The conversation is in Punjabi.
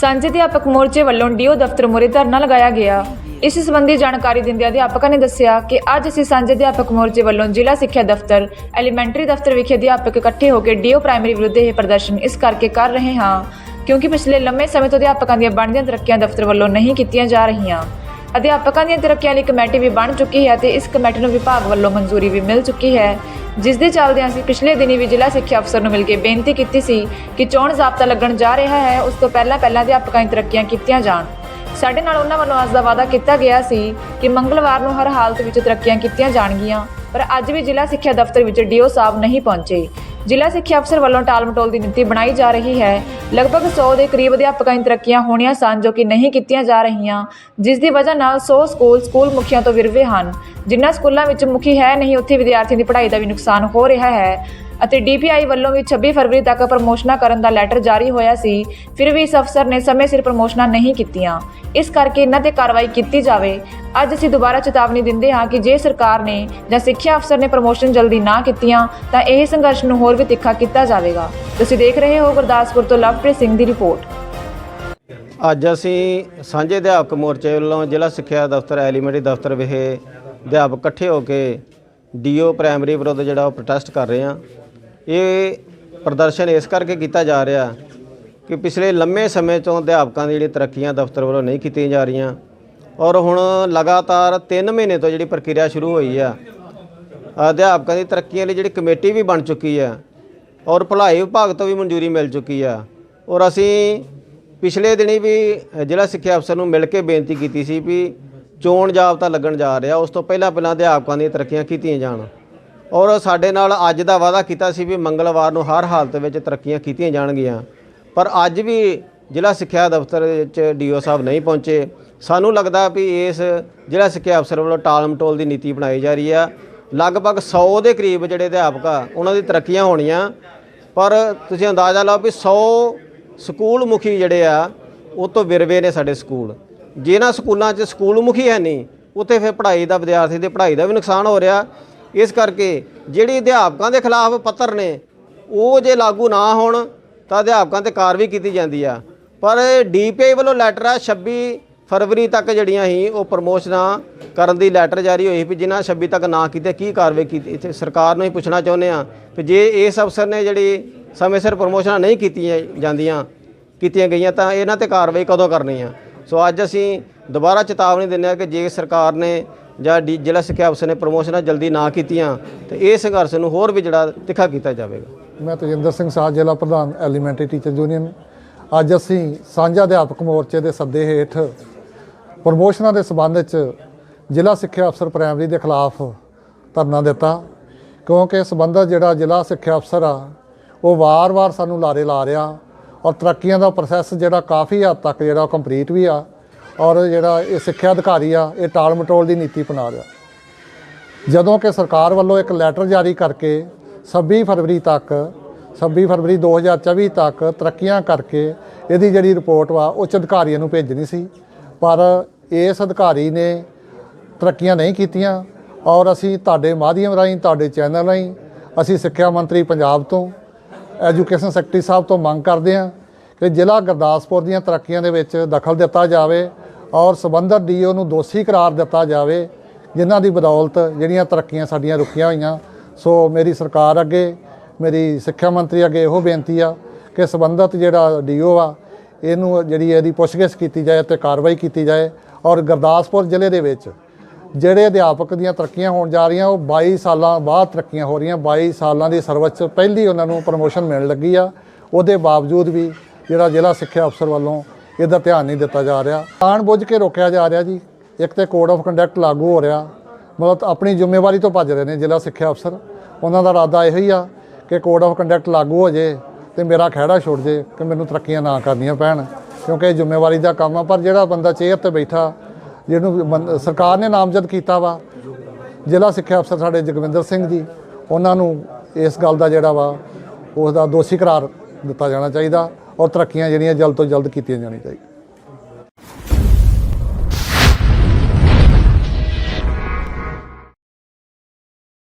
ਸਾਂਝੇ ਅਧਿਆਪਕ ਮੋਰਚੇ ਵੱਲੋਂ ਡੀਓ ਦਫ਼ਤਰ ਮੂਹਰੇ ਧਰਨਾ ਲਗਾਇਆ ਗਿਆ। ਇਸ ਸੰਬੰਧੀ ਜਾਣਕਾਰੀ ਦਿੰਦਿਆਂ ਅਧਿਆਪਕਾਂ ਨੇ ਦੱਸਿਆ ਕਿ ਅੱਜ ਅਸੀਂ ਸਾਂਝੇ ਅਧਿਆਪਕ ਮੋਰਚੇ ਵੱਲੋਂ ਜ਼ਿਲ੍ਹਾ ਸਿੱਖਿਆ ਦਫ਼ਤਰ, ਐਲੀਮੈਂਟਰੀ ਦਫ਼ਤਰ ਵਿਖੇ ਅਧਿਆਪਕ ਇਕੱਠੇ ਹੋ ਕੇ ਡੀਓ ਪ੍ਰਾਇਮਰੀ ਵਿਰੁੱਧ ਇਹ ਪ੍ਰਦਰਸ਼ਨ ਇਸ ਕਰਕੇ ਕਰ ਰਹੇ ਹਾਂ, ਕਿਉਂਕਿ ਪਿਛਲੇ ਲੰਮੇ ਸਮੇਂ ਤੋਂ ਅਧਿਆਪਕਾਂ ਦੀਆਂ ਬਣਦੀਆਂ ਤਰੱਕੀਆਂ ਦਫ਼ਤਰ ਵੱਲੋਂ ਨਹੀਂ ਕੀਤੀਆਂ ਜਾ ਰਹੀਆਂ। ਅਧਿਆਪਕਾਂ ਦੀਆਂ ਤਰੱਕੀਆਂ ਲਈ ਕਮੇਟੀ ਵੀ ਬਣ ਚੁੱਕੀ ਹੈ ਤੇ ਇਸ ਕਮੇਟੀ ਨੂੰ ਵਿਭਾਗ ਵੱਲੋਂ ਮਨਜ਼ੂਰੀ ਵੀ ਮਿਲ ਚੁੱਕੀ ਹੈ। ਜਿਸ ਦੇ ਚੱਲਦਿਆਂ ਅਸੀਂ ਪਿਛਲੇ ਦਿਨੀ ਵੀ ਜ਼ਿਲ੍ਹਾ ਸਿੱਖਿਆ ਅਫਸਰ ਨੂੰ ਮਿਲ ਕੇ ਬੇਨਤੀ ਕੀਤੀ ਸੀ ਕਿ ਚੋਣ ਜ਼ਾਬਤਾ ਲੱਗਣ ਜਾ ਰਿਹਾ ਹੈ, ਉਸ ਤੋਂ ਪਹਿਲਾਂ ਪਹਿਲਾਂ ਅਧਿਆਪਕਾਂ ਦੀ ਤਰੱਕੀਆਂ ਕੀਤੀਆਂ ਜਾਣ। ਸਾਡੇ ਨਾਲ ਉਹਨਾਂ ਵੱਲੋਂ ਅੱਜ ਦਾ ਵਾਅਦਾ ਕੀਤਾ ਗਿਆ ਸੀ ਕਿ ਮੰਗਲਵਾਰ ਨੂੰ ਹਰ ਹਾਲਤ ਵਿੱਚ ਤਰੱਕੀਆਂ ਕੀਤੀਆਂ ਜਾਣਗੀਆਂ, ਪਰ ਅੱਜ ਵੀ ਜ਼ਿਲ੍ਹਾ ਸਿੱਖਿਆ ਦਫ਼ਤਰ ਵਿੱਚ ਡੀਓ ਸਾਹਿਬ ਨਹੀਂ ਪਹੁੰਚੇ। ਜ਼ਿਲ੍ਹਾ ਸਿੱਖਿਆ ਅਫਸਰ ਵੱਲੋਂ ਟਾਲਮਟੋਲ ਦੀ ਨੀਤੀ ਬਣਾਈ ਜਾ ਰਹੀ ਹੈ। ਲਗਭਗ 100 ਦੇ ਕਰੀਬ ਅਧਿਆਪਕਾਂ ਦੀ ਤਰੱਕੀਆਂ ਹੋਣੀਆਂ ਸਨ ਜੋ ਕਿ ਨਹੀਂ ਕੀਤੀਆਂ ਜਾ ਰਹੀਆਂ, ਜਿਸ ਦੀ ਵਜ੍ਹਾ ਨਾਲ 100 ਸਕੂਲ ਸਕੂਲ ਮੁਖੀਆਂ ਤੋਂ ਵਿਰਵੇ ਹਨ। ਜਿਨ੍ਹਾਂ ਸਕੂਲਾਂ ਵਿੱਚ ਮੁਖੀ ਹੈ ਨਹੀਂ, ਉੱਥੇ ਵਿਦਿਆਰਥੀਆਂ ਦੀ ਪੜ੍ਹਾਈ ਦਾ ਵੀ ਨੁਕਸਾਨ ਹੋ ਰਿਹਾ ਹੈ। ਅਤੇ ਡੀਪੀਆਈ ਵੱਲੋਂ ਵੀ 26 ਫਰਵਰੀ ਤੱਕ ਪ੍ਰਮੋਸ਼ਨਾਂ ਕਰਨ ਦਾ ਲੈਟਰ ਜਾਰੀ ਹੋਇਆ ਸੀ, ਫਿਰ ਵੀ ਇਸ ਅਫਸਰ ਨੇ ਸਮੇਂ ਸਿਰ ਪ੍ਰਮੋਸ਼ਨਾਂ ਨਹੀਂ ਕੀਤੀਆਂ। ਇਸ ਕਰਕੇ ਇਹਨਾਂ ਤੇ ਕਾਰਵਾਈ ਕੀਤੀ ਜਾਵੇ। ਅੱਜ ਅਸੀਂ ਦੁਬਾਰਾ ਚੇਤਾਵਨੀ ਦਿੰਦੇ ਹਾਂ ਕਿ ਜੇ ਸਰਕਾਰ ਨੇ ਜਾਂ ਸਿੱਖਿਆ ਅਫਸਰ ਨੇ ਪ੍ਰਮੋਸ਼ਨ ਜਲਦੀ ਨਾ ਕੀਤੀਆਂ, ਤਾਂ ਇਹ ਸੰਘਰਸ਼ ਨੂੰ ਹੋਰ ਵੀ ਤਿੱਖਾ ਕੀਤਾ ਜਾਵੇਗਾ। ਤੁਸੀਂ ਦੇਖ ਰਹੇ ਹੋ ਗੁਰਦਾਸਪੁਰ ਤੋਂ ਲਵਪ੍ਰੀਤ ਸਿੰਘ ਦੀ ਰਿਪੋਰਟ। ਅੱਜ ਅਸੀਂ ਸਾਂਝੇ ਅਧਿਆਪਕ ਮੋਰਚੇ ਵੱਲੋਂ ਜ਼ਿਲ੍ਹਾ ਸਿੱਖਿਆ ਦਫ਼ਤਰ, ਐਲੀਮੈਂਟਰੀ ਦਫ਼ਤਰ ਵਿਖੇ ਅਧਿਆਪਕ ਇਕੱਠੇ ਹੋ ਕੇ ਡੀਓ ਪ੍ਰਾਇਮਰੀ ਵਿਰੁੱਧ ਜਿਹੜਾ ਉਹ ਪ੍ਰੋਟੈਸਟ ਕਰ ਰਹੇ ਹਾਂ ਇਹ ਪ੍ਰਦਰਸ਼ਨ ਇਸ ਕਰਕੇ ਕੀਤਾ ਜਾ ਰਿਹਾ ਕਿ ਪਿਛਲੇ ਲੰਮੇ ਸਮੇਂ ਤੋਂ ਅਧਿਆਪਕਾਂ ਦੀ ਜਿਹੜੀ ਤਰੱਕੀਆਂ ਦਫ਼ਤਰ ਵੱਲੋਂ ਨਹੀਂ ਕੀਤੀਆਂ ਜਾ ਰਹੀਆਂ ਔਰ ਹੁਣ ਲਗਾਤਾਰ 3 ਮਹੀਨੇ ਤੋਂ ਜਿਹੜੀ ਪ੍ਰਕਿਰਿਆ ਸ਼ੁਰੂ ਹੋਈ ਆ। ਅਧਿਆਪਕਾਂ ਦੀ ਤਰੱਕੀਆਂ ਲਈ ਜਿਹੜੀ ਕਮੇਟੀ ਵੀ ਬਣ ਚੁੱਕੀ ਆ ਔਰ ਭਲਾਈ ਵਿਭਾਗ ਤੋਂ ਵੀ ਮਨਜ਼ੂਰੀ ਮਿਲ ਚੁੱਕੀ ਆ ਔਰ ਅਸੀਂ ਪਿਛਲੇ ਦਿਨੀ ਵੀ ਜ਼ਿਲ੍ਹਾ ਸਿੱਖਿਆ ਅਫਸਰ ਨੂੰ ਮਿਲ ਕੇ ਬੇਨਤੀ ਕੀਤੀ ਸੀ ਵੀ ਚੋਣ ਜਾਬਤਾ ਲੱਗਣ ਜਾ ਰਿਹਾ। ਉਸ ਤੋਂ ਪਹਿਲਾਂ ਪਹਿਲਾਂ ਅਧਿਆਪਕਾਂ ਦੀਆਂ ਤਰੱਕੀਆਂ ਕੀਤੀਆਂ ਜਾਣ। ਔਰ ਸਾਡੇ ਨਾਲ ਅੱਜ ਦਾ ਵਾਅਦਾ ਕੀਤਾ ਸੀ ਵੀ ਮੰਗਲਵਾਰ ਨੂੰ ਹਰ ਹਾਲਤ ਵਿੱਚ ਤਰੱਕੀਆਂ ਕੀਤੀਆਂ ਜਾਣਗੀਆਂ। ਪਰ ਅੱਜ ਵੀ ਜ਼ਿਲ੍ਹਾ ਸਿੱਖਿਆ ਦਫ਼ਤਰ ਵਿੱਚ ਡੀਓ ਸਾਹਿਬ ਨਹੀਂ ਪਹੁੰਚੇ। ਸਾਨੂੰ ਲੱਗਦਾ ਵੀ ਇਸ ਜ਼ਿਲ੍ਹਾ ਸਿੱਖਿਆ ਅਫਸਰ ਵੱਲੋਂ ਟਾਲਮਟੋਲ ਦੀ ਨੀਤੀ ਬਣਾਈ ਜਾ ਰਹੀ ਆ। ਲਗਭਗ 100 ਦੇ ਕਰੀਬ ਜਿਹੜੇ ਅਧਿਆਪਕ ਆ, ਉਹਨਾਂ ਦੀ ਤਰੱਕੀਆਂ ਹੋਣੀਆਂ। ਪਰ ਤੁਸੀਂ ਅੰਦਾਜ਼ਾ ਲਾਓ ਵੀ 100 ਸਕੂਲ ਮੁਖੀ ਜਿਹੜੇ ਆ, ਉਹ ਤੋਂ ਵਿਰਵੇ ਨੇ ਸਾਡੇ ਸਕੂਲ। ਜਿਹਨਾਂ ਸਕੂਲਾਂ 'ਚ ਸਕੂਲ ਮੁਖੀ ਹੈ ਨਹੀਂ, ਉੱਥੇ ਫਿਰ ਪੜ੍ਹਾਈ ਦਾ, ਵਿਦਿਆਰਥੀ ਦੇ ਪੜ੍ਹਾਈ ਦਾ ਵੀ ਨੁਕਸਾਨ ਹੋ ਰਿਹਾ। ਇਸ ਕਰਕੇ ਜਿਹੜੀ ਅਧਿਆਪਕਾਂ ਦੇ ਖਿਲਾਫ ਪੱਤਰ ਨੇ, ਉਹ ਜੇ ਲਾਗੂ ਨਾ ਹੋਣ, ਤਾਂ ਅਧਿਆਪਕਾਂ ਤੇ ਕਾਰਵਾਈ ਕੀਤੀ ਜਾਂਦੀ ਆ। ਪਰ ਡੀਪੀਆਈ ਵੱਲੋਂ ਲੈਟਰ ਆ 26 ਫਰਵਰੀ ਤੱਕ ਜਿਹੜੀਆਂ ਸੀ, ਉਹ ਪ੍ਰਮੋਸ਼ਨਾਂ ਕਰਨ ਦੀ ਲੈਟਰ ਜਾਰੀ ਹੋਈ ਵੀ ਜਿਨ੍ਹਾਂ 26 ਤੱਕ ਨਾ ਕੀਤੇ, ਕੀ ਕਾਰਵਾਈ ਕੀਤੀ? ਇੱਥੇ ਸਰਕਾਰ ਨੂੰ ਹੀ ਪੁੱਛਣਾ ਚਾਹੁੰਦੇ ਆ ਕਿ ਜੇ ਇਸ ਅਫਸਰ ਨੇ ਜਿਹੜੀ ਸਮੇਂ ਸਿਰ ਪ੍ਰਮੋਸ਼ਨਾਂ ਨਹੀਂ ਕੀਤੀਆਂ ਜਾਂਦੀਆਂ, ਕੀਤੀਆਂ ਗਈਆਂ, ਤਾਂ ਇਹਨਾਂ ਤੇ ਕਾਰਵਾਈ ਕਦੋਂ ਕਰਨੀ ਆ? ਸੋ ਅੱਜ ਅਸੀਂ ਦੁਬਾਰਾ ਚੇਤਾਵਨੀ ਦਿੰਦੇ ਹਾਂ ਕਿ ਜੇ ਸਰਕਾਰ ਨੇ ਜਾਂ ਡੀ- ਜ਼ਿਲ੍ਹਾ ਸਿੱਖਿਆ ਅਫਸਰ ਨੇ ਪ੍ਰਮੋਸ਼ਨਾਂ ਜਲਦੀ ਨਾ ਕੀਤੀਆਂ, ਤੇ ਇਹ ਸੰਘਰਸ਼ ਨੂੰ ਹੋਰ ਵੀ ਜਿਹੜਾ ਤਿੱਖਾ ਕੀਤਾ ਜਾਵੇਗਾ। ਮੈਂ ਤੇਜਿੰਦਰ ਸਿੰਘ ਸਾਹ ਜ਼ਿਲ੍ਹਾ ਪ੍ਰਧਾਨ, ਐਲੀਮੈਂਟਰੀ ਟੀਚਰ ਯੂਨੀਅਨ। ਅੱਜ ਅਸੀਂ ਸਾਂਝਾ ਅਧਿਆਪਕ ਮੋਰਚੇ ਦੇ ਸੱਦੇ ਹੇਠ ਪ੍ਰਮੋਸ਼ਨਾਂ ਦੇ ਸਬੰਧ ਵਿੱਚ ਜ਼ਿਲ੍ਹਾ ਸਿੱਖਿਆ ਅਫਸਰ ਪ੍ਰਾਇਮਰੀ ਦੇ ਖਿਲਾਫ ਧਰਨਾ ਦਿੱਤਾ, ਕਿਉਂਕਿ ਸੰਬੰਧਤ ਜਿਹੜਾ ਜ਼ਿਲ੍ਹਾ ਸਿੱਖਿਆ ਅਫਸਰ ਆ, ਉਹ ਵਾਰ-ਵਾਰ ਸਾਨੂੰ ਲਾਰੇ ਲਾ ਰਿਹਾ। ਔਰ ਤਰੱਕੀਆਂ ਦਾ ਪ੍ਰੋਸੈਸ ਜਿਹੜਾ ਕਾਫੀ ਹੱਦ ਤੱਕ ਜਿਹੜਾ ਕੰਪਲੀਟ ਵੀ ਆ ਔਰ ਜਿਹੜਾ ਇਹ ਸਿੱਖਿਆ ਅਧਿਕਾਰੀ ਆ, ਇਹ ਟਾਲ ਮਟੋਲ ਦੀ ਨੀਤੀ ਅਪਣਾ ਰਿਹਾ। ਜਦੋਂ ਕਿ ਸਰਕਾਰ ਵੱਲੋਂ ਇੱਕ ਲੈਟਰ ਜਾਰੀ ਕਰਕੇ 26 ਫਰਵਰੀ ਤੱਕ 26 ਫਰਵਰੀ 2024 ਤੱਕ ਤਰੱਕੀਆਂ ਕਰਕੇ ਇਹਦੀ ਜਿਹੜੀ ਰਿਪੋਰਟ ਵਾ, ਉੱਚ ਅਧਿਕਾਰੀਆਂ ਨੂੰ ਭੇਜਣੀ ਸੀ। ਪਰ ਇਸ ਅਧਿਕਾਰੀ ਨੇ ਤਰੱਕੀਆਂ ਨਹੀਂ ਕੀਤੀਆਂ ਔਰ ਅਸੀਂ ਤੁਹਾਡੇ ਮਾਧਿਅਮ ਰਾਹੀਂ, ਤੁਹਾਡੇ ਚੈਨਲ ਰਾਹੀਂ ਅਸੀਂ ਸਿੱਖਿਆ ਮੰਤਰੀ ਪੰਜਾਬ ਤੋਂ ਐਜੂਕੇਸ਼ਨ ਸੈਕਟਰੀ ਸਾਹਿਬ ਤੋਂ ਮੰਗ ਕਰਦੇ ਹਾਂ ਕਿ ਜ਼ਿਲ੍ਹਾ ਗੁਰਦਾਸਪੁਰ ਦੀਆਂ ਤਰੱਕੀਆਂ ਦੇ ਵਿੱਚ ਦਖਲ ਦਿੱਤਾ ਜਾਵੇ ਔਰ ਸਬੰਧਤ ਡੀਓ ਨੂੰ ਦੋਸ਼ੀ ਕਰਾਰ ਦਿੱਤਾ ਜਾਵੇ, ਜਿਨ੍ਹਾਂ ਦੀ ਬਦੌਲਤ ਜਿਹੜੀਆਂ ਤਰੱਕੀਆਂ ਸਾਡੀਆਂ ਰੁਕੀਆਂ ਹੋਈਆਂ। ਸੋ ਮੇਰੀ ਸਰਕਾਰ ਅੱਗੇ, ਮੇਰੀ ਸਿੱਖਿਆ ਮੰਤਰੀ ਅੱਗੇ ਇਹੋ ਬੇਨਤੀ ਆ ਕਿ ਸਬੰਧਤ ਜਿਹੜਾ ਡੀਓ ਆ, ਇਹਨੂੰ ਜਿਹੜੀ ਇਹਦੀ ਪੁੱਛਗਿੱਛ ਕੀਤੀ ਜਾਏ ਤੇ ਕਾਰਵਾਈ ਕੀਤੀ ਜਾਏ। ਔਰ ਗੁਰਦਾਸਪੁਰ ਜ਼ਿਲ੍ਹੇ ਦੇ ਵਿੱਚ ਜਿਹੜੇ ਅਧਿਆਪਕ ਦੀਆਂ ਤਰੱਕੀਆਂ ਹੋਣ ਜਾ ਰਹੀਆਂ, ਉਹ 22 ਸਾਲਾਂ ਬਾਅਦ ਤਰੱਕੀਆਂ ਹੋ ਰਹੀਆਂ। 22 ਸਾਲਾਂ ਦੀ ਸਰਵਿਸ 'ਚ ਪਹਿਲੀ ਉਹਨਾਂ ਨੂੰ ਪ੍ਰਮੋਸ਼ਨ ਮਿਲਣ ਲੱਗੀ ਆ। ਉਹਦੇ ਬਾਵਜੂਦ ਵੀ ਜਿਹੜਾ ਜ਼ਿਲ੍ਹਾ ਸਿੱਖਿਆ ਅਫਸਰ ਵੱਲੋਂ ਇਹਦਾ ਧਿਆਨ ਨਹੀਂ ਦਿੱਤਾ ਜਾ ਰਿਹਾ। ਆਣ ਬੁੱਝ ਕੇ ਰੋਕਿਆ ਜਾ ਰਿਹਾ ਜੀ। ਇੱਕ ਤੇ ਕੋਡ ਆਫ ਕੰਡਕਟ ਲਾਗੂ ਹੋ ਰਿਹਾ। ਮਤਲਬ ਆਪਣੀ ਜ਼ਿੰਮੇਵਾਰੀ ਤੋਂ ਭੱਜ ਰਹੇ ਨੇ ਜ਼ਿਲ੍ਹਾ ਸਿੱਖਿਆ ਅਫਸਰ। ਉਹਨਾਂ ਦਾ ਇਰਾਦਾ ਇਹੋ ਹੀ ਆ ਕਿ ਕੋਡ ਆਫ ਕੰਡਕਟ ਲਾਗੂ ਹੋ ਜੇ ਤੇ ਮੇਰਾ ਖਹਿੜਾ ਛੁੱਟ ਜੇ ਕਿ ਮੈਨੂੰ ਤਰੱਕੀਆਂ ਨਾ ਕਰਨੀਆਂ ਪੈਣ। ਕਿਉਂਕਿ ਇਹ ਜ਼ਿੰਮੇਵਾਰੀ ਦਾ ਕੰਮ ਆ। ਪਰ ਜਿਹੜਾ ਬੰਦਾ ਚੇਅਰ ਤੇ ਬੈਠਾ ਜਿਹਨੂੰ ਬੰ- ਸਰਕਾਰ ਨੇ ਨਾਮਜ਼ਦ ਕੀਤਾ ਵਾ। ਜ਼ਿਲ੍ਹਾ ਸਿੱਖਿਆ ਅਫਸਰ ਸਾਡੇ ਜਗਵਿੰਦਰ ਸਿੰਘ ਜੀ, ਉਹਨਾਂ ਨੂੰ ਇਸ ਗੱਲ ਦਾ ਜਿਹੜਾ ਵਾ ਉਸ ਦਾ ਦੋਸ਼ੀ ਕਰਾਰ ਦਿੱਤਾ ਜਾਣਾ ਚਾਹੀਦਾ ਔਰ ਤਰੱਕੀਆਂ ਜਿਹੜੀਆਂ ਜਲਦ ਤੋਂ ਜਲਦ ਕੀਤੀਆਂ ਜਾਣੀਆਂ ਚਾਹੀਦੀਆਂ।